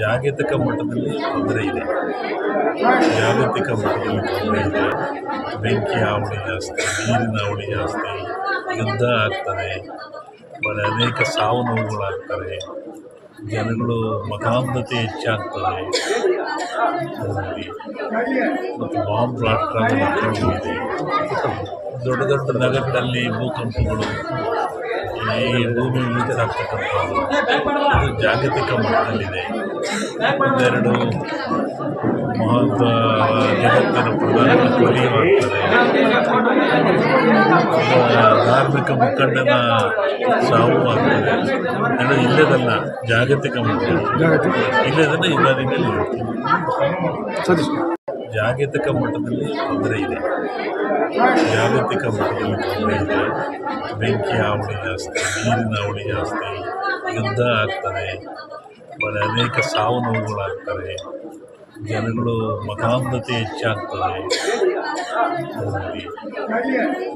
ಜಾಗತಿಕ ಮಟ್ಟದಲ್ಲಿ ತೊಂದರೆ ಇದೆ. ಜಾಗತಿಕ ಮಟ್ಟದಲ್ಲಿ ತೊಂದರೆ ಇದೆ. ಬೆಂಕಿ ಹಾವಳಿ ಜಾಸ್ತಿ ನೀರಿನ ಹಾವಳಿ ಜಾಸ್ತಿ, ಯುದ್ಧ ಆಗ್ತದೆ. ಅನೇಕ ಸಾವು ನೋವುಗಳಾಗ್ತವೆ ಜನಗಳು ಮತಾಂಧತೆ ಹೆಚ್ಚಾಗ್ತದೆ ಮತ್ತು ಬಾಂಬ್ ಬ್ಲಾಸ್ಟ್ ಇದೆ ದೊಡ್ಡ ದೊಡ್ಡ ನಗರಗಳಲ್ಲಿ ಭೂಕಂಪಗಳು ಈ ಭೂಮಿ ಮೀಸಲಾಗ್ತಕ್ಕಂಥದ್ದು ಇದು ಜಾಗತಿಕ ಮಟ್ಟದಲ್ಲಿದೆ. ಒಂದೆರಡು ಮಹತ್ವ ಜಗತ್ತಿನ ಪ್ರಧಾನ ಕೊಲೆಯಾಗ್ತದೆ ಧಾರ್ಮಿಕ ಮುಖಂಡನ ಸಾವು ಆಗ್ತದೆ. ಅದು ಇಲ್ಲದಲ್ಲ ಜಾಗತಿಕ ಮಟ್ಟ ಇಲ್ಲದನ್ನ ಇಲ್ಲದಿಂದ ಸರಿ ಜಾಗತಿಕ ಮಟ್ಟದಲ್ಲಿ ತೊಂದರೆ ಇದೆ. ಜಾಗತಿಕ ಮಟ್ಟದಲ್ಲಿ ತೊಂದರೆ ಇದೆ. ಬೆಂಕಿ, ಹಾವಳಿ ಜಾಸ್ತಿ, ನೀರಿನ ಹಾವಳಿ ಜಾಸ್ತಿ ಯುದ್ಧ ಆಗ್ತದೆ. ಆಮೇಲೆ ಅನೇಕ ಸಾವು ನೋವುಗಳಾಗ್ತವೆ ಜನಗಳು ಮತಾಂಧತೆ ಹೆಚ್ಚಾಗ್ತದೆ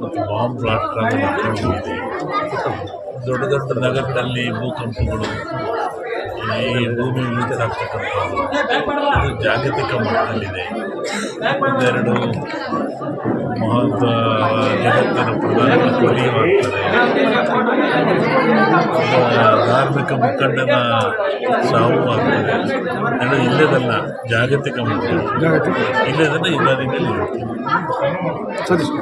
ಮತ್ತು ಬಾಂಬ್ ಬ್ಲಾಸ್ಟ್ ಇದೆ ದೊಡ್ಡ ದೊಡ್ಡ ನಗರದಲ್ಲಿ ಭೂಕಂಪಗಳು ಈ ಭೂಮಿ ಮೀಸಲಾಗ್ತಕ್ಕಂಥದ್ದು ಅದು ಜಾಗತಿಕ ಮಟ್ಟದಲ್ಲಿದೆ. ಒಂದೆರಡು ಮಹತ್ವ ಜಗತ್ತಿನ ಪ್ರಧಾನ ಕೊಲೆಯಾಗ್ತದೆ ಧಾರ್ಮಿಕ ಮುಖಂಡನ ಸಾವು ಆಗ್ತದೆ. ಅಂದರೆ ಇಲ್ಲದಲ್ಲ, ಜಾಗತಿಕ ಮಟ್ಟ ಇಲ್ಲದನ್ನು ಇಲ್ಲದನ್ನ ಇಲ್ಲದ ಮೇಲೆ ಹೇಳ್ತೀನಿ ಸತೀಶ್